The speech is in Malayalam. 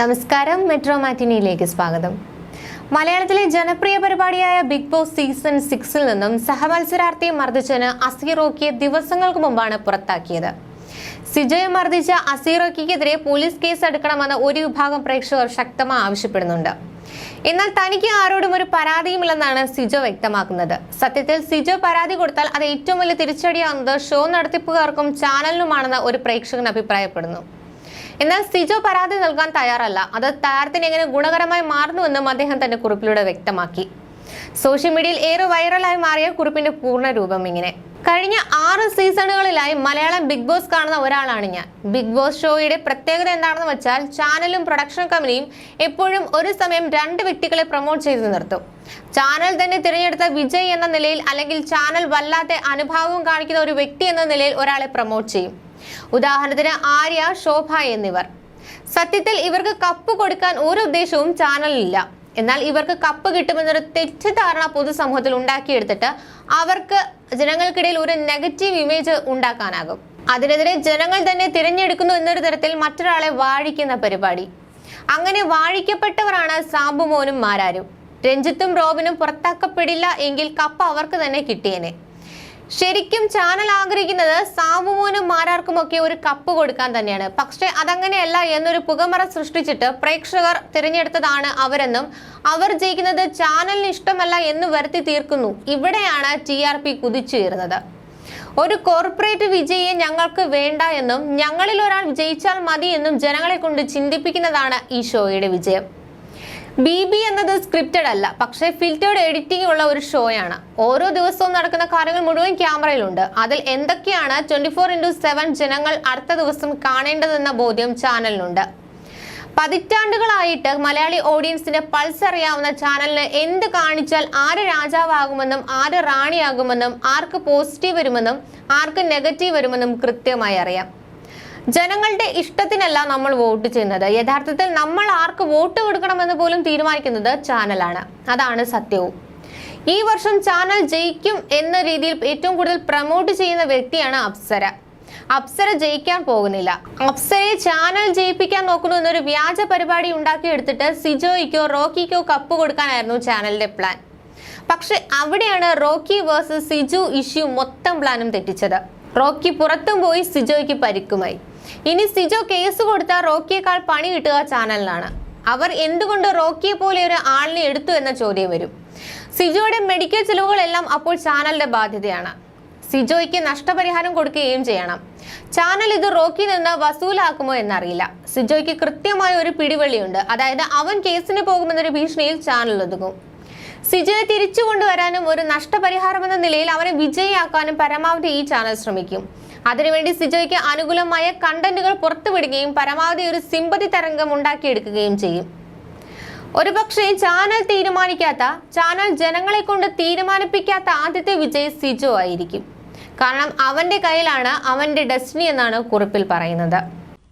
നമസ്കാരം മെട്രോ മാറ്റിനിയിലേക്ക് സ്വാഗതം. മലയാളത്തിലെ ജനപ്രിയ പരിപാടിയായ ബിഗ് ബോസ് സീസൺ സിക്സിൽ നിന്നും സഹമത്സരാർത്ഥിയെ മർദ്ദിച്ചതിന് അസീറോക്കിയെ ദിവസങ്ങൾക്ക് മുമ്പാണ് പുറത്താക്കിയത്. സിജയെ മർദ്ദിച്ച അസീറോക്കിക്കെതിരെ പോലീസ് കേസ് എടുക്കണമെന്ന് ഒരു വിഭാഗം പ്രേക്ഷകർ ശക്തമായി ആവശ്യപ്പെടുന്നുണ്ട്. എന്നാൽ തനിക്ക് ആരോടും ഒരു പരാതിയുമില്ലെന്നാണ് സിജോ വ്യക്തമാക്കുന്നത്. സത്യത്തിൽ സിജോ പരാതി കൊടുത്താൽ അത് ഏറ്റവും വലിയ തിരിച്ചടിയാവുന്നത് ഷോ നടത്തിപ്പുകാർക്കും ചാനലിനുമാണെന്ന് ഒരു പ്രേക്ഷകൻ അഭിപ്രായപ്പെടുന്നു. എന്നാൽ സിജോ പരാതി നൽകാൻ തയ്യാറല്ല. അത് താരത്തിന് എങ്ങനെ ഗുണകരമായി മാറുന്നുവെന്നും അദ്ദേഹം തന്റെ കുറിപ്പിലൂടെ വ്യക്തമാക്കി. സോഷ്യൽ മീഡിയയിൽ ഏറെ വൈറലായി മാറിയ കുറിപ്പിന്റെ പൂർണ രൂപം ഇങ്ങനെ. കഴിഞ്ഞ ആറ് സീസണുകളിലായി മലയാളം ബിഗ് ബോസ് കാണുന്ന ഒരാളാണ് ഞാൻ. ബിഗ് ബോസ് ഷോയുടെ പ്രത്യേകത എന്താണെന്ന് വെച്ചാൽ ചാനലും പ്രൊഡക്ഷൻ കമ്പനിയും എപ്പോഴും ഒരു സമയം രണ്ട് വ്യക്തികളെ പ്രൊമോട്ട് ചെയ്ത് നിർത്തും. ചാനൽ തന്നെ തിരഞ്ഞെടുത്ത വിജയ് എന്ന നിലയിൽ അല്ലെങ്കിൽ ചാനൽ വല്ലാത്ത അനുഭാവം കാണിക്കുന്ന ഒരു വ്യക്തി എന്ന നിലയിൽ ഒരാളെ പ്രൊമോട്ട് ചെയ്യും. ഉദാഹരണത്തിന് ആര്യ ശോഭ എന്നിവർ. സത്യത്തിൽ ഇവർക്ക് കപ്പ് കൊടുക്കാൻ ഒരു ഉദ്ദേശവും ചാനലില്ല എന്നാൽ ഇവർക്ക് കപ്പ് കിട്ടുമെന്നൊരു തെറ്റിദ്ധാരണ പൊതുസമൂഹത്തിൽ ഉണ്ടാക്കിയെടുത്തിട്ട് അവർക്ക് ജനങ്ങൾക്കിടയിൽ ഒരു നെഗറ്റീവ് ഇമേജ് ഉണ്ടാക്കാനാകും. അതിനെതിരെ ജനങ്ങൾ തന്നെ തിരഞ്ഞെടുക്കുന്നു എന്നൊരു തരത്തിൽ മറ്റൊരാളെ വാഴിക്കുന്ന പരിപാടി. അങ്ങനെ വാഴിക്കപ്പെട്ടവരാണ് സാബുമോനും മാരാരും. രഞ്ജിത്തും റോബിനും പുറത്താക്കപ്പെടില്ല എങ്കിൽ കപ്പ് അവർക്ക് തന്നെ കിട്ടിയേനെ. ശരിക്കും ചാനൽ ആഗ്രഹിക്കുന്നത് സാബുമോനും മാരാർക്കുമൊക്കെ ഒരു കപ്പ് കൊടുക്കാൻ തന്നെയാണ്. പക്ഷേ അതങ്ങനെയല്ല എന്നൊരു പുകമറ സൃഷ്ടിച്ചിട്ട് പ്രേക്ഷകർ തിരഞ്ഞെടുത്തതാണ് അവരെന്നും അവർ ജയിക്കുന്നത് ചാനലിന് ഇഷ്ടമല്ല എന്ന് വരുത്തി തീർക്കുന്നു. ഇവിടെയാണ് ടി ആർ പി കുതിച്ചുയരുന്നത്. ഒരു കോർപ്പറേറ്റ് വിജയിയെ ഞങ്ങൾക്ക് വേണ്ട എന്നും ഞങ്ങളിൽ ഒരാൾ വിജയിച്ചാൽ മതി എന്നും ജനങ്ങളെ കൊണ്ട് ചിന്തിപ്പിക്കുന്നതാണ് ഈ ഷോയുടെ വിജയം. ബി ബി എന്നത് സ്ക്രിപ്റ്റഡ് അല്ല പക്ഷേ ഫിൽറ്റേഡ് എഡിറ്റിംഗ് ഉള്ള ഒരു ഷോയാണ്. ഓരോ ദിവസവും നടക്കുന്ന കാര്യങ്ങൾ മുഴുവൻ ക്യാമറയിലുണ്ട്. അതിൽ എന്തൊക്കെയാണ് ട്വന്റി ഫോർ ഇന്റു സെവൻ ജനങ്ങൾ അടുത്ത ദിവസം കാണേണ്ടതെന്ന ബോധ്യം ചാനലിനുണ്ട്. പതിറ്റാണ്ടുകളായിട്ട് മലയാളി ഓഡിയൻസിന്റെ പൾസ് അറിയാവുന്ന ചാനലിന് എന്ത് കാണിച്ചാൽ ആര് രാജാവാകുമെന്നും ആര് റാണിയാകുമെന്നും ആർക്ക് പോസിറ്റീവ് വരുമെന്നും ആർക്ക് നെഗറ്റീവ് വരുമെന്നും കൃത്യമായി അറിയാം. ജനങ്ങളുടെ ഇഷ്ടത്തിനല്ല നമ്മൾ വോട്ട് ചെയ്യുന്നത്. യഥാർത്ഥത്തിൽ നമ്മൾ ആർക്ക് വോട്ട് കൊടുക്കണമെന്ന് പോലും തീരുമാനിക്കുന്നത് ചാനലാണ്. അതാണ് സത്യവും. ഈ വർഷം ചാനൽ ജയിക്കും എന്ന രീതിയിൽ ഏറ്റവും കൂടുതൽ പ്രമോട്ട് ചെയ്യുന്ന വ്യക്തിയാണ് അപ്സര. അപ്സര ജയിക്കാൻ പോകുന്നില്ല. അപ്സരയെ ചാനൽ ജയിപ്പിക്കാൻ നോക്കുന്നു എന്നൊരു വ്യാജ പരിപാടി ഉണ്ടാക്കിയെടുത്തിട്ട് സിജോയ്ക്കോ റോക്കിക്കോ കപ്പ് കൊടുക്കാനായിരുന്നു ചാനലിന്റെ പ്ലാൻ. പക്ഷെ അവിടെയാണ് റോക്കി വേഴ്സസ് സിജു ഇഷ്യൂ മൊത്തം പ്ലാനും തെറ്റിച്ചത്. റോക്കി പുറത്തും പോയി സിജോയ്ക്ക് പരിക്കുമായി. ഇനി സിജോ കേസ് കൊടുത്താൽ റോക്കിയേക്കാൾ പണി കിട്ടുക ചാനലിനാണ്. അവർ എന്തുകൊണ്ട് റോക്കിയെ പോലെ ഒരു ആളിനെ എടുത്തു എന്ന ചോദ്യം വരും. സിജോയുടെ മെഡിക്കൽ ചെലവുകളെല്ലാം അപ്പോൾ ചാനലിന്റെ ബാധ്യതയാണ്. സിജോയ്ക്ക് നഷ്ടപരിഹാരം കൊടുക്കുകയും ചെയ്യണം. ചാനൽ ഇത് റോക്കി നിന്ന് വസൂലാക്കുമോ എന്നറിയില്ല. സിജോയ്ക്ക് കൃത്യമായ ഒരു പിടിവള്ളിയുണ്ട്. അതായത് അവൻ കേസിന് പോകുമെന്നൊരു ഭീഷണിയിൽ ചാനൽ ഒതുങ്ങും. സിജോയെ തിരിച്ചു കൊണ്ടുവരാനും ഒരു നഷ്ടപരിഹാരം എന്ന നിലയിൽ അവനെ വിജയിയാക്കാനും പരമാവധി ഈ ചാനൽ ശ്രമിക്കും. അതിനുവേണ്ടി സിജോയ്ക്ക് അനുകൂലമായ കണ്ടന്റുകൾ പുറത്തുവിടുകയും പരമാവധി ഒരു സിമ്പതി തരംഗം ഉണ്ടാക്കിയെടുക്കുകയും ചെയ്യും. ഒരുപക്ഷെ ചാനൽ തീരുമാനിക്കാത്ത ചാനൽ ജനങ്ങളെ കൊണ്ട് തീരുമാനിപ്പിക്കാത്ത ആദ്യത്തെ വിജയ് സിജോ ആയിരിക്കും. കാരണം അവന്റെ കയ്യിലാണ് അവന്റെ ഡെസ്റ്റിനി എന്നാണ് കുറിപ്പിൽ പറയുന്നത്.